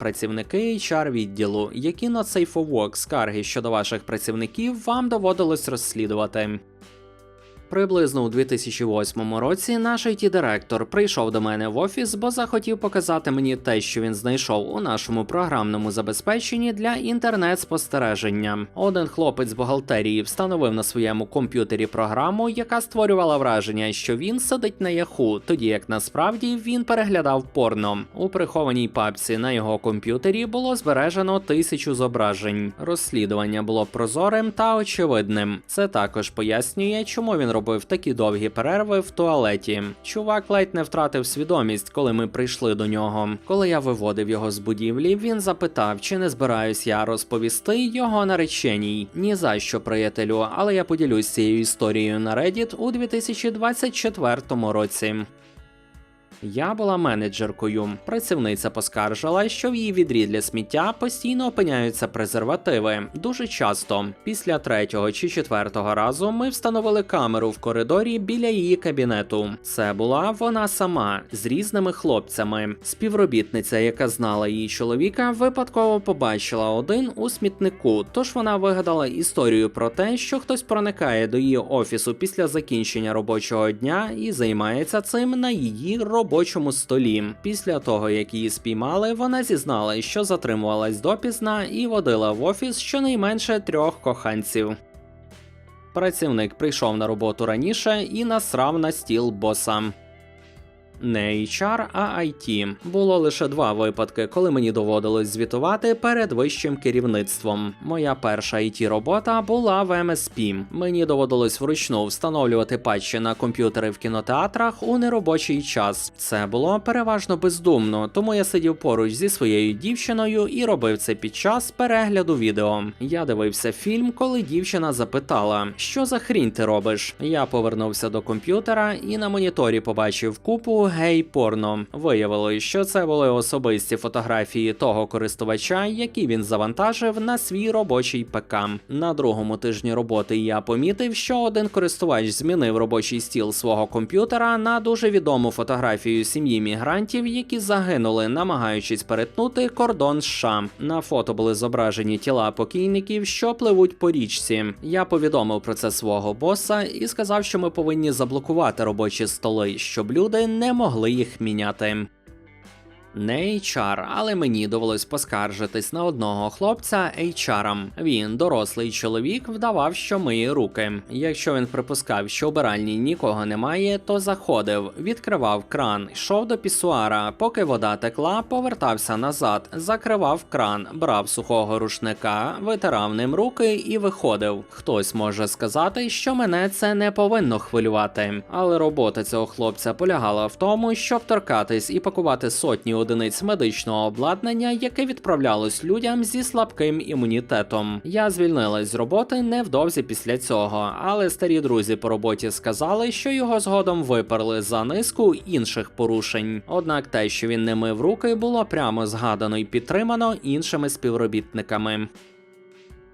Працівники HR відділу, які на for скарги щодо ваших працівників вам доводилось розслідувати. Приблизно у 2008 році наш it директор прийшов до мене в офіс, бо захотів показати мені те, що він знайшов у нашому програмному забезпеченні для інтернет-спостереження. Один хлопець з бухгалтерії встановив на своєму комп'ютері програму, яка створювала враження, що він сидить на яху, тоді як насправді він переглядав порно. У прихованій папці на його комп'ютері було збережено тисячу зображень. Розслідування було прозорим та очевидним. Це також пояснює, чому він робив такі довгі перерви в туалеті. Чувак ледь не втратив свідомість, коли ми прийшли до нього. Коли я виводив його з будівлі, він запитав, чи не збираюсь я розповісти його нареченій. Ні за що, приятелю, але я поділюсь цією історією на Reddit у 2024 році. Я була менеджеркою. Працівниця поскаржила, що в її відрі для сміття постійно опиняються презервативи. Дуже часто. Після третього чи четвертого разу ми встановили камеру в коридорі біля її кабінету. Це була вона сама з різними хлопцями. Співробітниця, яка знала її чоловіка, випадково побачила один у смітнику. Тож вона вигадала історію про те, що хтось проникає до її офісу після закінчення робочого дня і займається цим на її робочому столі. Після того, як її спіймали, вона зізналась, що затримувалась допізна і водила в офіс щонайменше трьох коханців. Працівник прийшов на роботу раніше і насрав на стіл боса. Не HR, а IT. Було лише два випадки, коли мені доводилось звітувати перед вищим керівництвом. Моя перша it робота була в MSP. Мені доводилось вручну встановлювати патчі на комп'ютери в кінотеатрах у неробочий час. Це було переважно бездумно, тому я сидів поруч зі своєю дівчиною і робив це під час перегляду відео. Я дивився фільм, коли дівчина запитала, що за хрінь ти робиш. Я повернувся до комп'ютера і на моніторі побачив купу гей порно. Виявилось, що це були особисті фотографії того користувача, які він завантажив на свій робочий ПК. На другому тижні роботи я помітив, що один користувач змінив робочий стіл свого комп'ютера на дуже відому фотографію сім'ї мігрантів, які загинули, намагаючись перетнути кордон США. На фото були зображені тіла покійників, що пливуть по річці. Я повідомив про це свого боса і сказав, що ми повинні заблокувати робочі столи, щоб люди не могли їх міняти. Не HR, але мені довелось поскаржитись на одного хлопця HR. Він, дорослий чоловік, вдавав, що миє руки. Якщо він припускав, що у биральні нікого немає, то заходив, відкривав кран, йшов до пісуара, поки вода текла, повертався назад, закривав кран, брав сухого рушника, витирав ним руки і виходив. Хтось може сказати, що мене це не повинно хвилювати, але робота цього хлопця полягала в тому, щоб торкатись і пакувати сотні одиниць медичного обладнання, яке відправлялось людям зі слабким імунітетом. Я звільнилась з роботи невдовзі після цього, але старі друзі по роботі сказали, що його згодом виперли за низку інших порушень. Однак те, що він не мив руки, було прямо згадано і підтримано іншими співробітниками.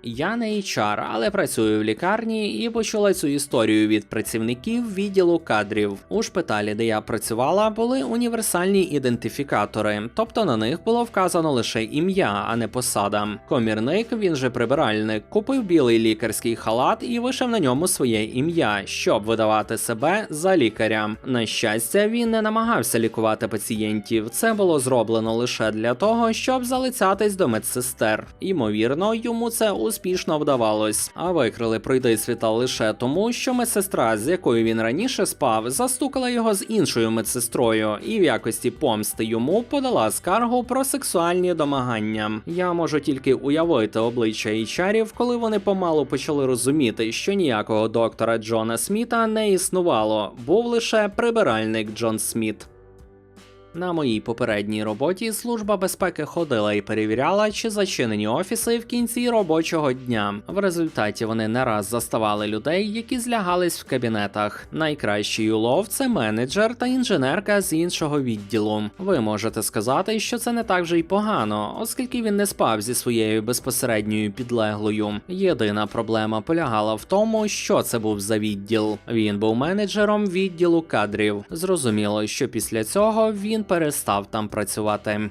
Я не HR, але працюю в лікарні і почула цю історію від працівників відділу кадрів. У шпиталі, де я працювала, були універсальні ідентифікатори, тобто на них було вказано лише ім'я, а не посада. Комірник, він же прибиральник, купив білий лікарський халат і вишив на ньому своє ім'я, щоб видавати себе за лікаря. На щастя, він не намагався лікувати пацієнтів. Це було зроблено лише для того, щоб залицятись до медсестер. Ймовірно, йому це успішно вдавалось. А викрили пройди світа лише тому, що медсестра, з якою він раніше спав, застукала його з іншою медсестрою, і в якості помсти йому подала скаргу про сексуальні домагання. Я можу тільки уявити обличчя HR-ів, коли вони помалу почали розуміти, що ніякого доктора Джона Сміта не існувало, був лише прибиральник Джон Сміт. На моїй попередній роботі служба безпеки ходила і перевіряла, чи зачинені офіси в кінці робочого дня. В результаті вони не раз заставали людей, які злягались в кабінетах. Найкращий улов це менеджер та інженерка з іншого відділу. Ви можете сказати, що це не так вже й погано, оскільки він не спав зі своєю безпосередньою підлеглою. Єдина проблема полягала в тому, що це був за відділ. Він був менеджером відділу кадрів. Зрозуміло, що після цього він перестав там працювати.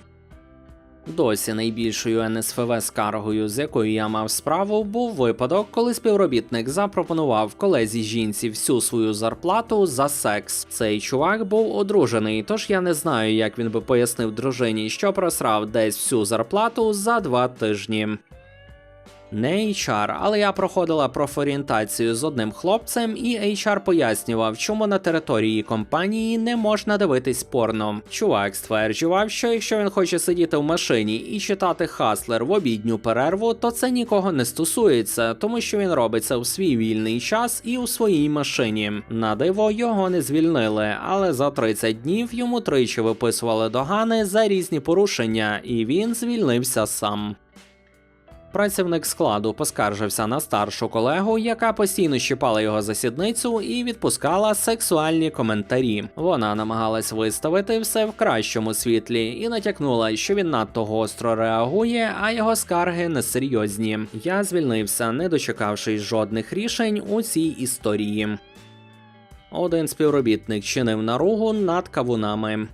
Досі найбільшою НСФВ скаргою, з якою я мав справу, був випадок, коли співробітник запропонував колезі жінці всю свою зарплату за секс. Цей чувак був одружений, тож я не знаю, як він би пояснив дружині, що просрав десь всю зарплату за два тижні. Не HR, але я проходила профорієнтацію з одним хлопцем, і HR пояснював, чому на території компанії не можна дивитись порно. Чувак стверджував, що якщо він хоче сидіти в машині і читати хаслер в обідню перерву, то це нікого не стосується, тому що він робить це у свій вільний час і у своїй машині. На диво його не звільнили, але за 30 днів йому тричі виписували догани за різні порушення, і він звільнився сам. Працівник складу поскаржився на старшу колегу, яка постійно щипала його за сідницю і відпускала сексуальні коментарі. Вона намагалась виставити все в кращому світлі і натякнула, що він надто гостро реагує, а його скарги несерйозні. Я звільнився, не дочекавшись жодних рішень у цій історії. Один співробітник чинив наругу над кавунами.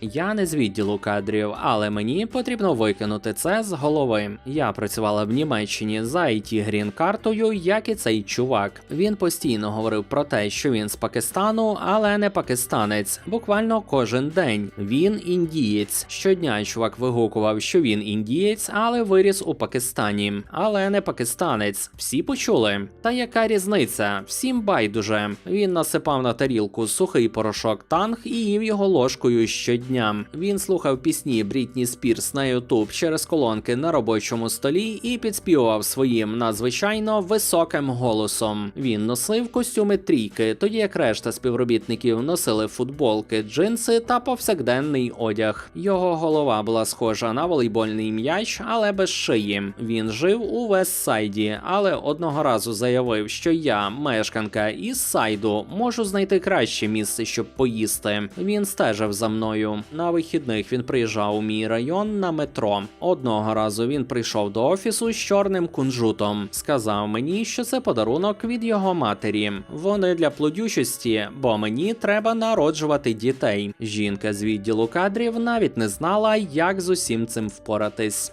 Я не з відділу кадрів, але мені потрібно викинути це з голови. Я працювала в Німеччині за it грін картою, як і цей чувак. Він постійно говорив про те, що він з Пакистану, але не пакистанець. Буквально кожен день. Він індієць. Щодня чувак вигукував, що він індієць, але виріс у Пакистані, але не пакистанець. Всі почули. Та яка різниця? Всім байдуже. Він насипав на тарілку сухий порошок танг і їв його ложкою щодня. Він слухав пісні Брітні Спірс на Ютуб через колонки на робочому столі і підспівував своїм надзвичайно високим голосом. Він носив костюми трійки, тоді як решта співробітників носили футболки, джинси та повсякденний одяг. Його голова була схожа на волейбольний м'яч, але без шиї. Він жив у Вестсайді, але одного разу заявив, що я, мешканка із сайду, можу знайти краще місце, щоб поїсти. Він стежив за мною. На вихідних він приїжджав у мій район на метро. Одного разу він прийшов до офісу з чорним кунжутом. Сказав мені, що це подарунок від його матері. Вони для плодючості, бо мені треба народжувати дітей. Жінка з відділу кадрів навіть не знала, як з усім цим впоратись.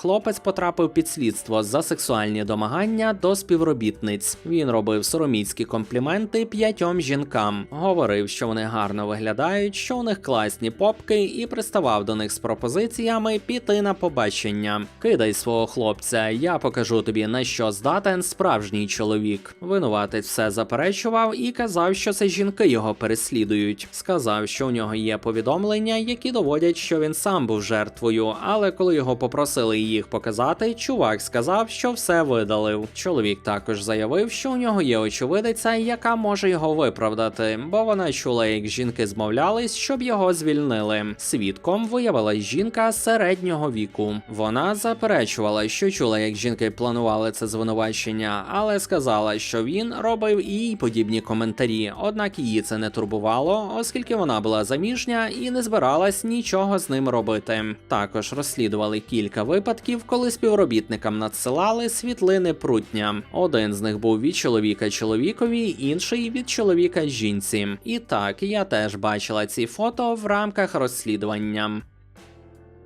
Хлопець потрапив під слідство за сексуальні домагання до співробітниць. Він робив сороміцькі компліменти п'ятьом жінкам, говорив, що вони гарно виглядають, що у них класні попки, і приставав до них з пропозиціями піти на побачення. Кидай свого хлопця, я покажу тобі на що здатен справжній чоловік. Винуватець все заперечував і казав, що це жінки його переслідують. Сказав, що у нього є повідомлення, які доводять, що він сам був жертвою, але коли його попросили їх показати, чувак сказав, що все видалив. Чоловік також заявив, що у нього є очевидиця, яка може його виправдати, бо вона чула, як жінки змовлялись, щоб його звільнили. Свідком виявилась жінка середнього віку. Вона заперечувала, що чула, як жінки планували це звинувачення, але сказала, що він робив і подібні коментарі. Однак її це не турбувало, оскільки вона була заміжня і не збиралась нічого з ним робити. Також розслідували кілька випадків, коли співробітникам надсилали світлини прутня. Один з них був від чоловіка чоловікові, інший від чоловіка жінці. І так, я теж бачила ці фото в рамках розслідування.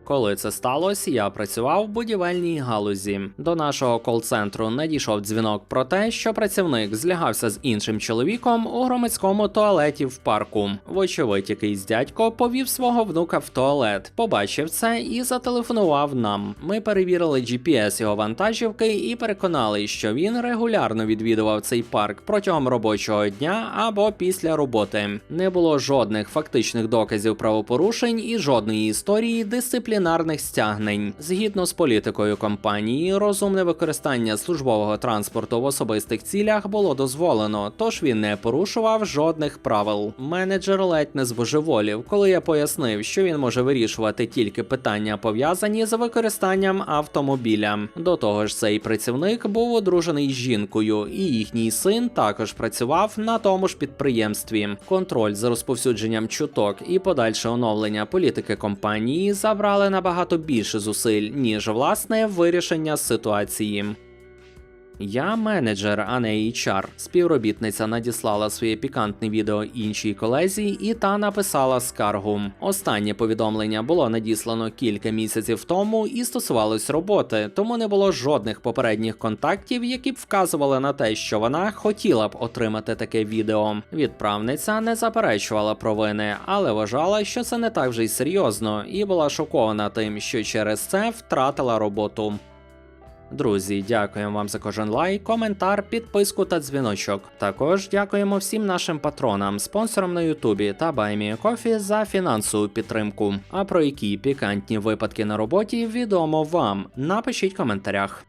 Коли це сталося, я працював в будівельній галузі. До нашого кол-центру надійшов дзвінок про те, що працівник злягався з іншим чоловіком у громадському туалеті в парку. Вочевидь, якийсь дядько повів свого внука в туалет, побачив це і зателефонував нам. Ми перевірили GPS його вантажівки і переконали, що він регулярно відвідував цей парк протягом робочого дня або після роботи. Не було жодних фактичних доказів правопорушень і жодної історії дисциплінарних стягнень. Згідно з політикою компанії, розумне використання службового транспорту в особистих цілях було дозволено, тож він не порушував жодних правил. Менеджер ледь не збожеволів, коли я пояснив, що він може вирішувати тільки питання пов'язані з використанням автомобіля. До того ж, цей працівник був одружений з жінкою, і їхній син також працював на тому ж підприємстві. Контроль за розповсюдженням чуток і подальше оновлення політики компанії забрали набагато більше зусиль, ніж власне вирішення ситуації. Я менеджер, а не HR. Співробітниця надіслала своє пікантне відео іншій колезі, і та написала скаргу. Останнє повідомлення було надіслано кілька місяців тому і стосувалось роботи, тому не було жодних попередніх контактів, які б вказували на те, що вона хотіла б отримати таке відео. Відправниця не заперечувала провини, але вважала, що це не так вже й серйозно, і була шокована тим, що через це втратила роботу. Друзі, дякуємо вам за кожен лайк, коментар, підписку та дзвіночок. Також дякуємо всім нашим патронам, спонсорам на Ютубі та Баймі Кофі за фінансову підтримку. А про які пікантні випадки на роботі відомо вам. Напишіть в коментарях.